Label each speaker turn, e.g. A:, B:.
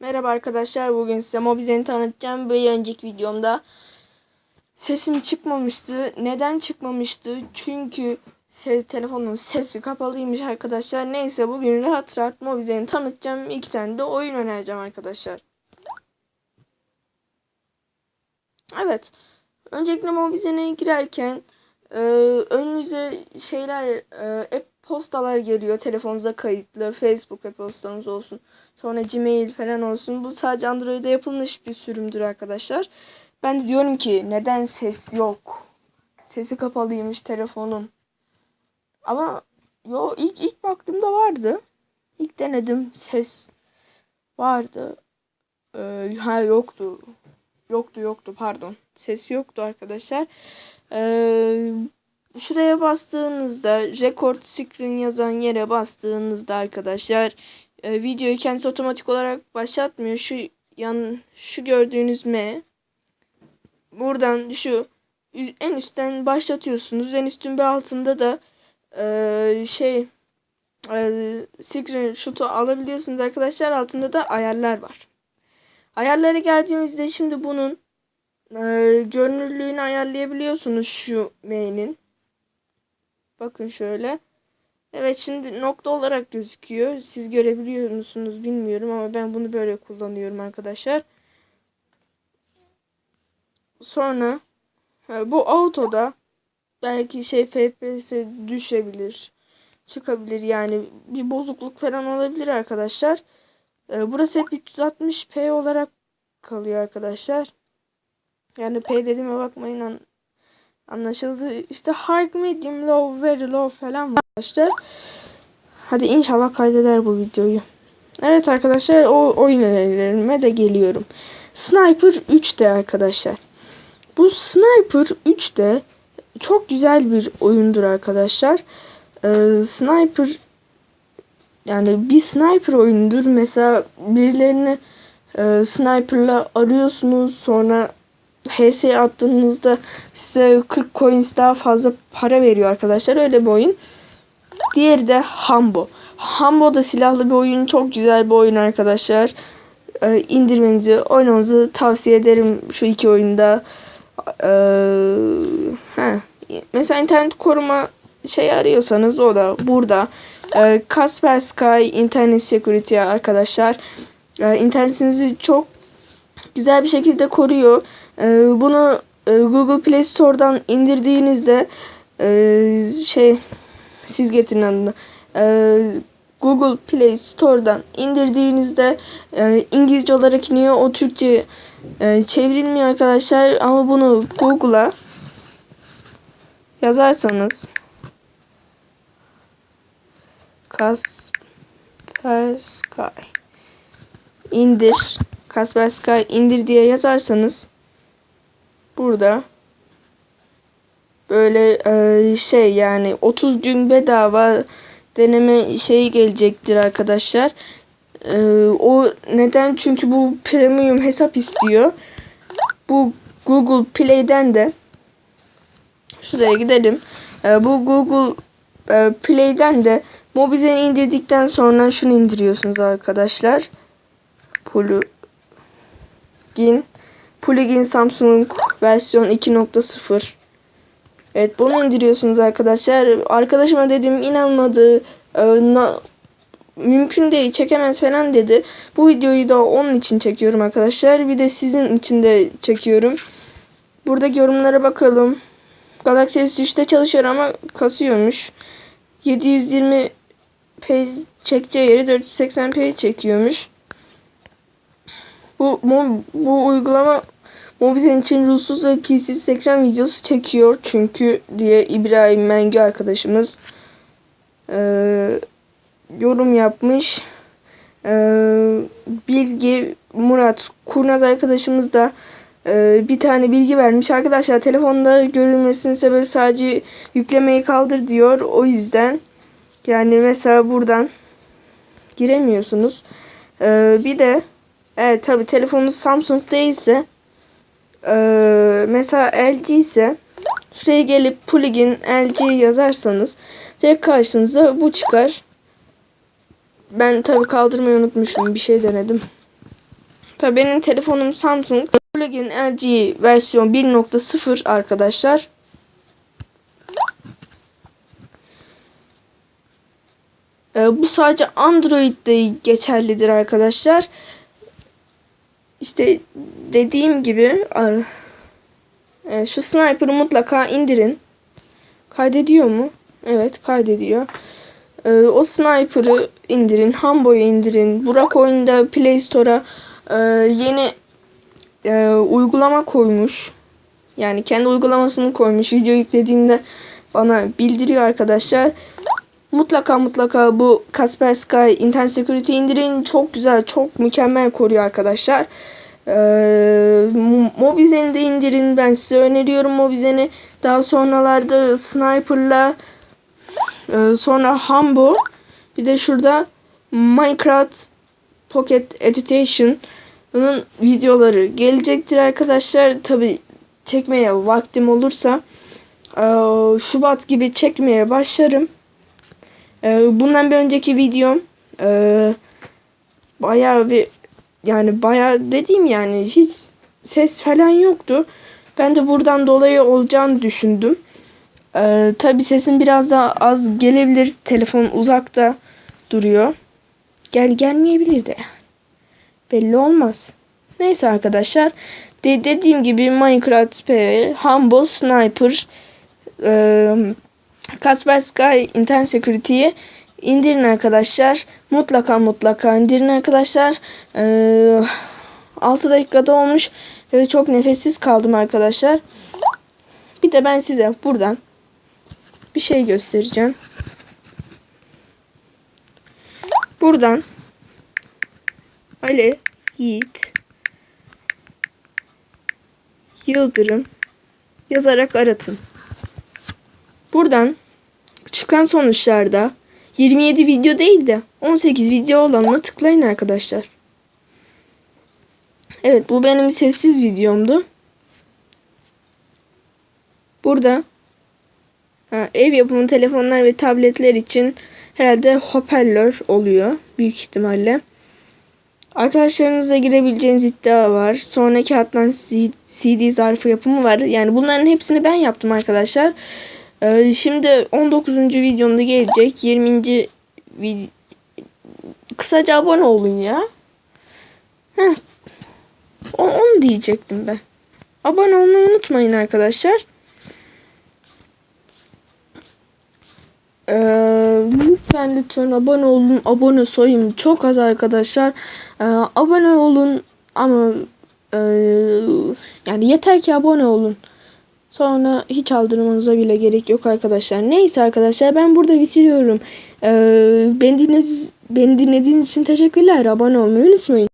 A: Merhaba arkadaşlar bugün size Mobizen'i tanıtacağım. Bir önceki videomda sesim çıkmamıştı. Neden çıkmamıştı? Çünkü ses, telefonun sesi kapalıymış arkadaşlar. Neyse bugün rahat rahat Mobizen'i tanıtacağım. İki tane de oyun önereceğim arkadaşlar. Evet. Öncelikle Mobizen'e girerken e, önünüze şeyler e, app postalar geliyor. Telefonunuza kayıtlı. Facebook e-postanız olsun. Sonra Gmail falan olsun. Bu sadece Android'e yapılmış bir sürümdür arkadaşlar. Ben de diyorum ki neden ses yok? Sesi kapalıymış telefonun. Ama yo ilk ilk baktığımda vardı. İlk denedim ses vardı. Ee, ha yoktu. Yoktu yoktu pardon. Ses yoktu arkadaşlar. Ee, şuraya bastığınızda record screen yazan yere bastığınızda arkadaşlar e, videoyu kendisi otomatik olarak başlatmıyor. Şu yan şu gördüğünüz M buradan şu en üstten başlatıyorsunuz. En üstün bir altında da e, şey e, screen shoot'u alabiliyorsunuz arkadaşlar. Altında da ayarlar var. Ayarlara geldiğimizde şimdi bunun e, görünürlüğünü ayarlayabiliyorsunuz şu M'nin. Bakın şöyle. Evet şimdi nokta olarak gözüküyor. Siz görebiliyor musunuz bilmiyorum ama ben bunu böyle kullanıyorum arkadaşlar. Sonra bu autoda belki şey FPS düşebilir. Çıkabilir yani bir bozukluk falan olabilir arkadaşlar. Burası hep 360p olarak kalıyor arkadaşlar. Yani P dediğime bakmayın anlaşıldı. İşte hard, medium, low, very low falan var arkadaşlar. Hadi inşallah kaydeder bu videoyu. Evet arkadaşlar o oyun önerilerime de geliyorum. Sniper 3D arkadaşlar. Bu Sniper 3D çok güzel bir oyundur arkadaşlar. Ee, sniper yani bir sniper oyundur. Mesela birilerini e, sniperla arıyorsunuz sonra HS attığınızda size 40 coins daha fazla para veriyor arkadaşlar. Öyle bir oyun. Diğeri de Hambo. Hambo da silahlı bir oyun. Çok güzel bir oyun arkadaşlar. Ee, indirmenizi, oynamanızı tavsiye ederim şu iki oyunda. Ee, Mesela internet koruma şey arıyorsanız o da burada. Ee, Kaspersky Internet Security arkadaşlar. Ee, internetinizi çok güzel bir şekilde koruyor. Ee, bunu e, Google Play Store'dan indirdiğinizde e, şey siz getirin adını. E, Google Play Store'dan indirdiğinizde İngilizce olarak iniyor. O Türkçe çevrilmiyor arkadaşlar. Ama bunu Google'a yazarsanız Kaspersky indir Kaspersky indir diye yazarsanız burada böyle e, şey yani 30 gün bedava deneme şeyi gelecektir arkadaşlar. E, o neden? Çünkü bu premium hesap istiyor. Bu Google Play'den de şuraya gidelim. E, bu Google e, Play'den de Mobizen'i indirdikten sonra şunu indiriyorsunuz arkadaşlar. Plugin Plugin Samsung versiyon 2.0 Evet bunu indiriyorsunuz arkadaşlar. Arkadaşıma dedim inanmadı. Na, mümkün değil çekemez falan dedi. Bu videoyu da onun için çekiyorum arkadaşlar. Bir de sizin için de çekiyorum. Buradaki yorumlara bakalım. Galaxy S3'te çalışıyor ama kasıyormuş. 720p çekeceği yeri 480p çekiyormuş. Bu, bu, bu uygulama Mobizen için ruhsuz ve PC'siz ekran videosu çekiyor çünkü diye İbrahim Mengü arkadaşımız e, yorum yapmış. E, Bilgi Murat Kurnaz arkadaşımız da e, bir tane bilgi vermiş. Arkadaşlar telefonda görülmesinin sebebi sadece yüklemeyi kaldır diyor. O yüzden yani mesela buradan giremiyorsunuz. E, bir de evet tabi telefonunuz Samsung değilse ee, mesela LG ise şuraya gelip plugin LG yazarsanız direkt karşınıza bu çıkar. Ben tabi kaldırmayı unutmuşum. Bir şey denedim. Tabii benim telefonum Samsung. Plugin LG versiyon 1.0 arkadaşlar. Ee, bu sadece Android'de geçerlidir arkadaşlar. İşte dediğim gibi e, şu sniper'ı mutlaka indirin. Kaydediyor mu? Evet kaydediyor. Ee, o sniper'ı indirin. Hambo'yu indirin. Burak oyunda Play Store'a e, yeni e, uygulama koymuş. Yani kendi uygulamasını koymuş. Video yüklediğinde bana bildiriyor arkadaşlar. Mutlaka mutlaka bu Kaspersky Internet Security indirin. Çok güzel, çok mükemmel koruyor arkadaşlar. Ee, Mobizen'i de indirin. Ben size öneriyorum Mobizen'i. Daha sonralarda Sniper'la e, sonra Hambo bir de şurada Minecraft Pocket Editation'ın videoları gelecektir arkadaşlar. Tabi çekmeye vaktim olursa e, Şubat gibi çekmeye başlarım. E, bundan bir önceki videom e, bayağı bir yani bayağı dediğim yani hiç ses falan yoktu. Ben de buradan dolayı olacağını düşündüm. Ee, tabi sesim biraz daha az gelebilir. Telefon uzakta duruyor. Gel gelmeyebilir de. Belli olmaz. Neyse arkadaşlar. De dediğim gibi Minecraft P, Humble Sniper, e, Kaspersky Internet Security'yi indirin arkadaşlar. Mutlaka mutlaka indirin arkadaşlar. Ee, 6 dakikada olmuş ve çok nefessiz kaldım arkadaşlar. Bir de ben size buradan bir şey göstereceğim. Buradan Ali Yiğit Yıldırım yazarak aratın. Buradan çıkan sonuçlarda 27 video değil de 18 video olanına tıklayın arkadaşlar. Evet bu benim sessiz videomdu. Burada ha, ev yapımı telefonlar ve tabletler için herhalde hoparlör oluyor büyük ihtimalle. Arkadaşlarınızla girebileceğiniz iddia var. Sonraki Atlan CD zarfı yapımı var. Yani bunların hepsini ben yaptım arkadaşlar. Ee, şimdi 19. videomda gelecek. 20. Vid kısaca abone olun ya. Heh. O, onu diyecektim ben. Abone olmayı unutmayın arkadaşlar. Ee, lütfen lütfen abone olun. Abone sayım çok az arkadaşlar. Ee, abone olun ama e, yani yeter ki abone olun. Sonra hiç aldırmanıza bile gerek yok arkadaşlar. Neyse arkadaşlar ben burada bitiriyorum. Ee, beni, dinlediğiniz, beni dinlediğiniz için teşekkürler. Abone olmayı unutmayın.